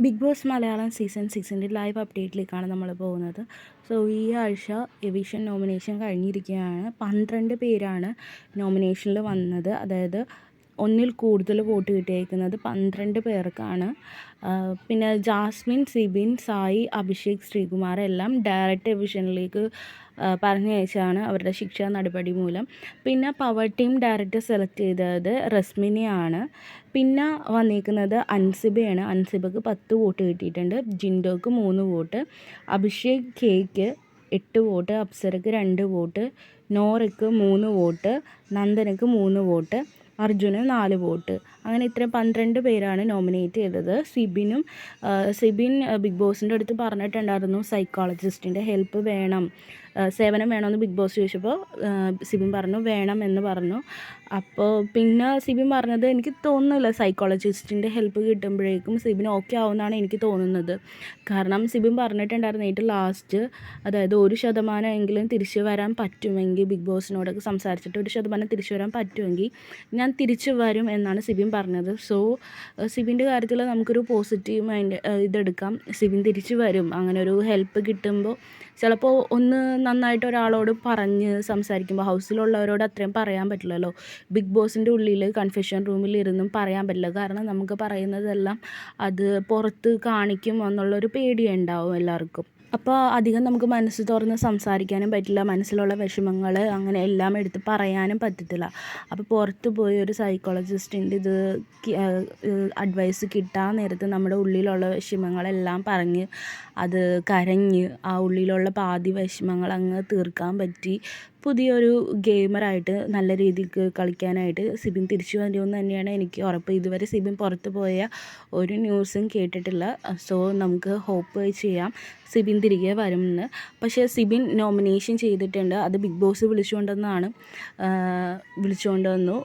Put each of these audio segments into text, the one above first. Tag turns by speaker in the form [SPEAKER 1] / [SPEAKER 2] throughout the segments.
[SPEAKER 1] Big Boss Malayalam season സിക്സിന്റെ live അപ്ഡേറ്റിലേക്കാണ് നമ്മൾ പോകുന്നത്. സോ ഈ ആഴ്ച എവിഷൻ നോമിനേഷൻ കഴിഞ്ഞിരിക്കുകയാണ്. പന്ത്രണ്ട് പേരാണ് നോമിനേഷനിൽ വന്നത്. അതായത് ഒന്നിൽ കൂടുതൽ വോട്ട് കിട്ടിയേക്കുന്നത് പന്ത്രണ്ട് പേർക്കാണ്. പിന്നെ ജാസ്മിൻ സിബിൻ സായി അഭിഷേക് ശ്രീകുമാർ എല്ലാം ഡയറക്റ്റ് എവിഷനിലേക്ക് പറഞ്ഞയച്ചാണ് അവരുടെ ശിക്ഷാ നടപടി മൂലം. പിന്നെ പവർ ടീം ഡയറക്റ്റ് സെലക്ട് ചെയ്തത് റസ്മിനെയാണ്. പിന്നെ വന്നിരിക്കുന്നത് അൻസിബയാണ്. അൻസിബക്ക് പത്ത് വോട്ട് കിട്ടിയിട്ടുണ്ട്. ജിൻഡോക്ക് മൂന്ന് വോട്ട് അഭിഷേക് കേക്ക് എട്ട് വോട്ട് അപ്സരക്ക് രണ്ട് വോട്ട് നോറയ്ക്ക് മൂന്ന് വോട്ട് നന്ദനക്ക് മൂന്ന് വോട്ട് അർജുന് നാല് വോട്ട്. അങ്ങനെ ഇത്രയും പന്ത്രണ്ട് പേരാണ് നോമിനേറ്റ് ചെയ്തത്. സിബിനും സിബിൻ ബിഗ് ബോസിന്റെ അടുത്ത് പറഞ്ഞിട്ടുണ്ടായിരുന്നു സൈക്കോളജിസ്റ്റിന്റെ ഹെൽപ്പ് വേണം സേവനം വേണമെന്ന് ബിഗ് ബോസ് ചോദിച്ചപ്പോൾ സിബിൻ പറഞ്ഞു വേണം എന്ന് പറഞ്ഞു. അപ്പോൾ പിന്നെ സിബിൻ പറഞ്ഞത് എനിക്ക് തോന്നുന്നില്ല സൈക്കോളജിസ്റ്റിന്റെ ഹെൽപ്പ് കിട്ടുമ്പോഴേക്കും സിബിൻ ഓക്കെ ആവുമെന്നാണ് എനിക്ക് തോന്നുന്നത്. കാരണം സിബിൻ പറഞ്ഞിട്ടുണ്ടായിരുന്നു ഏറ്റവും ലാസ്റ്റ് അതായത് ഒരു ശതമാനം എങ്കിലും തിരിച്ചു വരാൻ പറ്റുമെങ്കിൽ ബിഗ് ബോസിനോടൊക്കെ സംസാരിച്ചിട്ട് ഒരു ശതമാനം തിരിച്ചു വരാൻ പറ്റുമെങ്കിൽ ഞാൻ തിരിച്ചു വരും എന്നാണ് സിബിൻ പറഞ്ഞത്. സോ സിബിന്റെ കാര്യത്തിൽ നമുക്കൊരു പോസിറ്റീവ് മൈൻഡ് ഇതെടുക്കാം. സിബിൻ തിരിച്ചു വരും. അങ്ങനെ ഒരു ഹെൽപ്പ് കിട്ടുമ്പോൾ ചിലപ്പോൾ ഒന്ന് നന്നായിട്ട് ഒരാളോട് പറഞ്ഞ് സംസാരിക്കുമ്പോൾ ഹൗസിലുള്ളവരോട് അത്രയും പറയാൻ പറ്റില്ലല്ലോ. ബിഗ് ബോസിന്റെ ഉള്ളിൽ കൺഫെഷൻ റൂമിൽ ഇരുന്നും പറയാൻ പറ്റില്ല. കാരണം നമുക്ക് പറയുന്നതെല്ലാം അത് പുറത്ത് കാണിക്കും എന്നുള്ളൊരു പേടിയുണ്ടാവും എല്ലാവർക്കും. അപ്പോൾ അധികം നമുക്ക് മനസ്സ് തുറന്ന് സംസാരിക്കാനും പറ്റില്ല. മനസ്സിലുള്ള വിഷമങ്ങൾ അങ്ങനെ എല്ലാം എടുത്ത് പറയാനും പറ്റത്തില്ല. അപ്പോൾ പുറത്ത് പോയി ഒരു സൈക്കോളജിസ്റ്റിന്റെ ഇത് അഡ്വൈസ് കിട്ടാൻ നേരത്ത് നമ്മുടെ ഉള്ളിലുള്ള വിഷമങ്ങളെല്ലാം പറഞ്ഞ് അത് കരഞ്ഞ് ആ ഉള്ളിലുള്ള പാതി വിഷമങ്ങൾ അങ്ങ് തീർക്കാൻ പറ്റി. പുതിയൊരു ഗെയിമറായിട്ട് നല്ല രീതിക്ക് കളിക്കാനായിട്ട് സിബിൻ തിരിച്ചു വരുമെന്ന് തന്നെയാണ് എനിക്ക് ഉറപ്പ്. ഇതുവരെ സിബിൻ പുറത്ത് പോയ ഒരു ന്യൂസും കേട്ടിട്ടില്ല. സോ നമുക്ക് ഹോപ്പ് ചെയ്യാം സിബിൻ തിരികെ വരുമെന്ന്. പക്ഷേ സിബിൻ നോമിനേഷൻ ചെയ്തിട്ടുണ്ട്. അത് ബിഗ് ബോസ് വിളിച്ചുകൊണ്ടെന്നാണ് വിളിച്ചുകൊണ്ടുവന്നു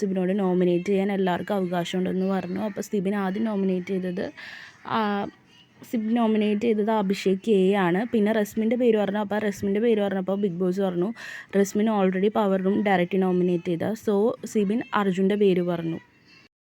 [SPEAKER 1] സിബിനോട് നോമിനേറ്റ് ചെയ്യാൻ എല്ലാവർക്കും അവകാശമുണ്ടെന്ന് പറഞ്ഞു. അപ്പോൾ സിബിൻ ആദ്യം നോമിനേറ്റ് ചെയ്തത് സിബ് നോമിനേറ്റ് ചെയ്തത് അഭിഷേക് കെ ആണ്. പിന്നെ റസ്മിന്റെ പേര് പറഞ്ഞു. അപ്പോൾ റസ്മിന്റെ പേര് പറഞ്ഞപ്പോൾ ബിഗ് ബോസ് പറഞ്ഞു Resmin already power room direct nominate ചെയ്ത. സോ സിബിൻ അർജുന്റെ പേര് പറഞ്ഞു.